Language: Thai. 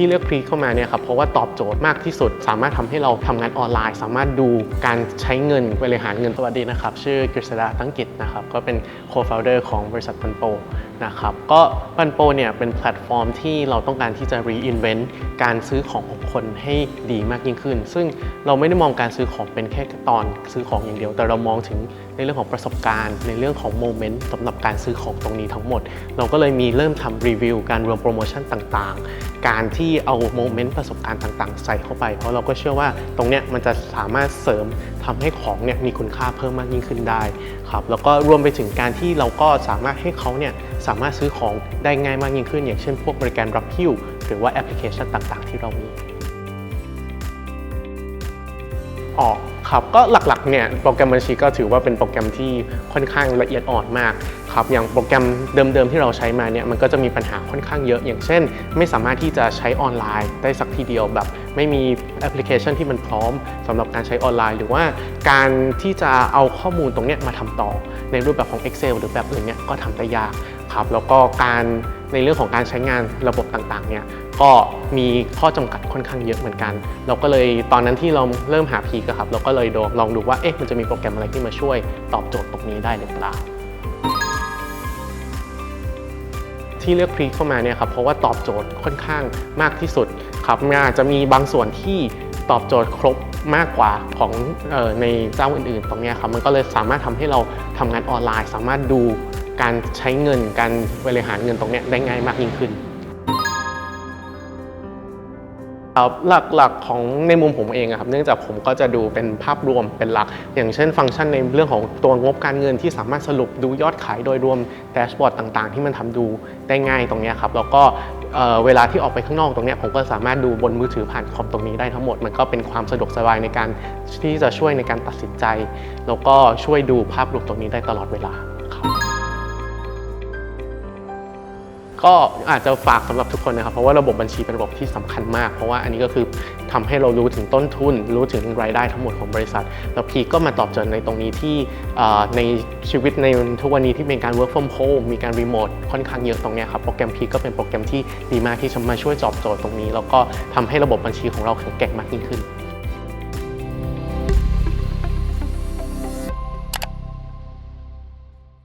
ที่เลือกพรีเข้ามาเนี่ยครับเพราะว่าตอบโจทย์มากที่สุด สามารถทำให้เราทำงานออนไลน์ สามารถดูการใช้เงินบริหารเงินสวัสดีนะครับ ชื่อกฤษดาตั้งกิจนะครับ ก็เป็น co-founder ของบริษัทปันโปนะครับก็ปันโปเนี่ยเป็นแพลตฟอร์มที่เราต้องการที่จะ reinvent การซื้อของของคนให้ดีมากยิ่งขึ้น ซึ่งเราไม่ได้มองการซื้อของเป็นแค่ตอนซื้อของอย่างเดียว แต่เรามองถึงในเรื่องของประสบการณ์ ในเรื่องของโมเมนต์สำหรับการซื้อของตรงนี้ทั้งหมด เราก็เลยมีเริ่มทำรีวิวการรวมโปรโมชั่นต่างๆ การที่เอาโมเมนต์ประสบการณ์ต่างๆ ใส่เข้าไป เพราะเราก็เชื่อว่าตรงเนี้ยมันจะสามารถเสริมทำให้ของเนี่ยมีคุณค่าเพิ่มมากยิ่งขึ้นได้ครับแล้วก็รวมไปถึงการที่เราก็สามารถให้เขาเนี่ยสามารถซื้อของได้ง่ายมากยิ่งขึ้น อย่างเช่นพวกบริการรับหิ้วหรือว่าแอปพลิเคชันต่างๆ ที่เรามี ออกครับก็หลักๆเนี่ยโปรแกรมบัญชีก็ถือว่าเป็นโปรแกรมที่ค่อนข้างละเอียดอ่อนมากครับอย่างโปรแกรมเดิมๆที่เราใช้มาเนี่ยมันก็จะมีปัญหาค่อนข้างเยอะ อย่างเช่น ไม่สามารถที่จะใช้ออนไลน์ได้สักทีเดียวแบบ ไม่มีแอปพลิเคชันที่มันพร้อมสำหรับการใช้ออนไลน์ หรือว่าการที่จะเอาข้อมูลตรงเนี้ยมาทำต่อ ในรูปแบบของ Excel หรือแบบอื่นเนี่ยก็ทำได้ยากครับแล้วก็การ ในเรื่องของการใช้งานระบบต่างๆเนี่ยก็มีข้อจำกัดค่อนข้างเยอะเหมือนกัน เราก็เลยตอนนั้นที่เราเริ่มหาพีกครับ เราก็เลยลองดูว่าเอ๊ะมันจะมีโปรแกรมอะไรที่มาช่วยตอบโจทย์ตรงนี้ได้หรือเปล่าที่เลือกพรีเข้ามาเนี่ยครับเพราะว่าตอบโจทย์ค่อนข้างมากที่สุดครับมันอาจจะมีบางส่วนที่ตอบโจทย์ครบมากกว่าของออในเจ้าอื่นๆ ตรงนี้ครับมันก็เลยสามารถทำให้เราทำงานออนไลน์ สามารถดู การใช้เงินการบริหารเงินตรงนี้ได้ง่ายมากยิ่งขึ้นหลักๆของในมุมผมเองอะครับ เนื่องจากผมก็จะดูเป็นภาพรวมเป็นหลัก อย่างเช่นฟังก์ชันในเรื่องของตัวงบการเงินที่สามารถสรุปดูยอดขายโดยรวมแดชบอร์ดต่างๆ ที่มันทำดูได้ง่ายตรงนี้ครับ แล้วก็เวลาที่ออกไปข้างนอกตรงนี้ผมก็สามารถดูบนมือถือผ่านคอมตรงนี้ได้ทั้งหมด มันก็เป็นความสะดวกสบายในการที่จะช่วยในการตัดสินใจ แล้วก็ช่วยดูภาพรวมตรงนี้ได้ตลอดเวลา ก็อาจจะฝากสำหรับทุกคนนะครับ เพราะว่าระบบบัญชีเป็นระบบที่สำคัญมาก เพราะว่าอันนี้ก็คือทำให้เรารู้ถึงต้นทุน รู้ถึงรายได้ทั้งหมดของบริษัท แล้วพีก็มาตอบโจทย์ในตรงนี้ที่ในชีวิตในทุกวันนี้ที่เป็นการ work from home มีการรีโมทค่อนข้างเยอะตรงนี้ครับโปรแกรมพีก็เป็นโปรแกรมที่ดีมากที่จะมาช่วยตอบโจทย์ตรงนี้ แล้วก็ทำให้ระบบบัญชีของเราแข็งแกร่งมากยิ่งขึ้น